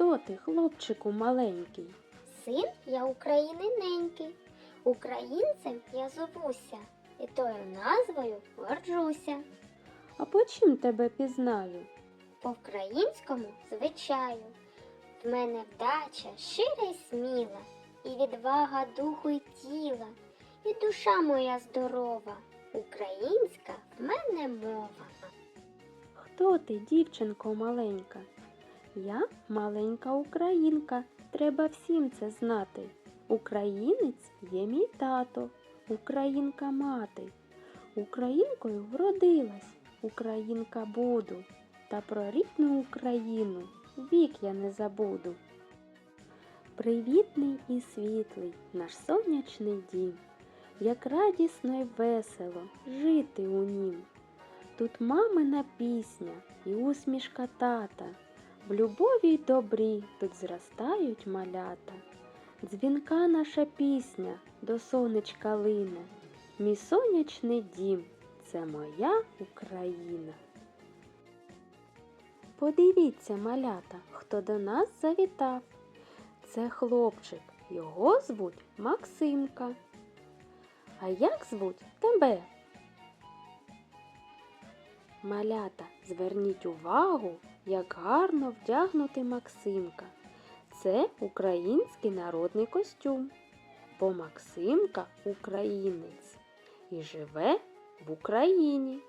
Хто ти, хлопчику маленький? Син я України ненький. Українцем я зовуся, і тою назвою горджуся. А по чим тебе пізнаю? По-українському звичаю. В мене вдача щира й сміла, і відвага духу й тіла, і душа моя здорова. Українська в мене мова. Хто ти, дівчинко маленька? Я маленька українка, треба всім це знати. Українець є мій тато, українка мати. Українкою вродилась, українка буду, та про рідну Україну вік я не забуду. Привітний і світлий наш сонячний дім, як радісно й весело жити у нім. Тут мамина пісня і усмішка тата, в любові й добрі тут зростають малята. Дзвінка наша пісня до сонечка лине, мій сонячний дім це моя Україна. Подивіться, малята, хто до нас завітав. Це хлопчик, його звуть Максимка. А як звуть тебе? Малята, зверніть увагу, як гарно вдягнутий Максимка. Це український народний костюм, бо Максимка українець і живе в Україні.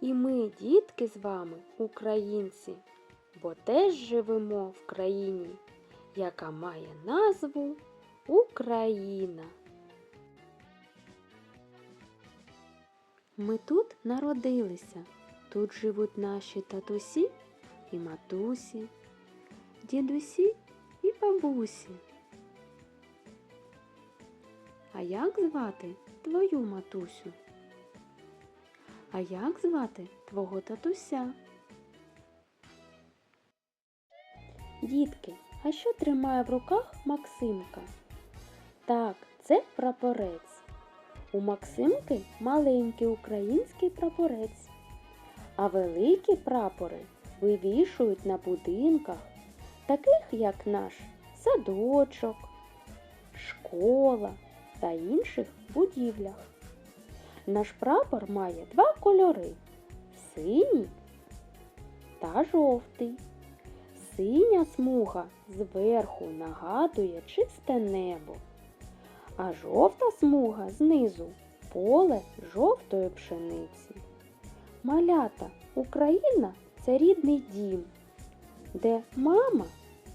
І ми, дітки, з вами, українці, бо теж живемо в країні, яка має назву Україна. Ми тут народилися. Тут живуть наші татусі і матусі, дідусі і бабусі. А як звати твою матусю? А як звати твого татуся? Дітки, а що тримає в руках Максимка? Так, це прапорець. У Максимки маленький український прапорець. А великі прапори вивішують на будинках, таких як наш садочок, школа та інших будівлях. Наш прапор має два кольори синій та жовтий. Синя смуга зверху нагадує чисте небо, а жовта смуга знизу поле жовтої пшениці. Малята, Україна це рідний дім, де мама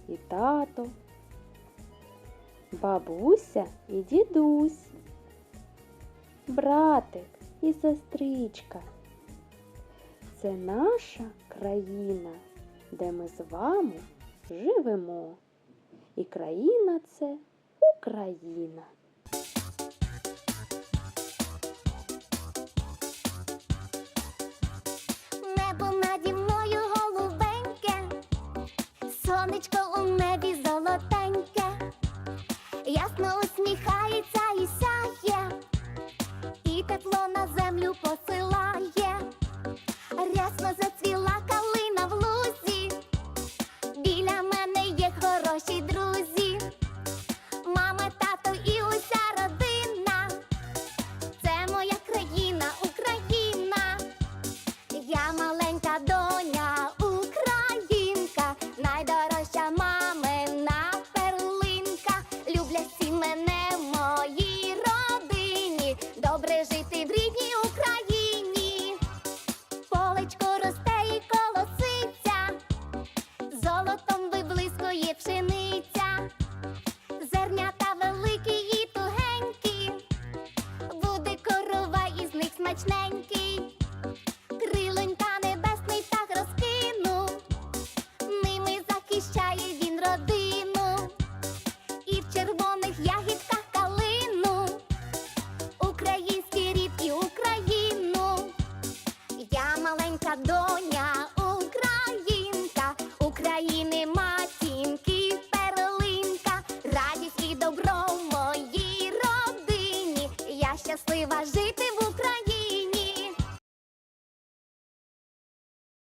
і тато, бабуся і дідусь, братик і сестричка. Це наша країна, де ми з вами живемо. І країна це Україна. Сонечко у небі золотеньке, ясно усміхається і сяє, і тепло на землю посилає, Добре жити в рідній Україні. Маленька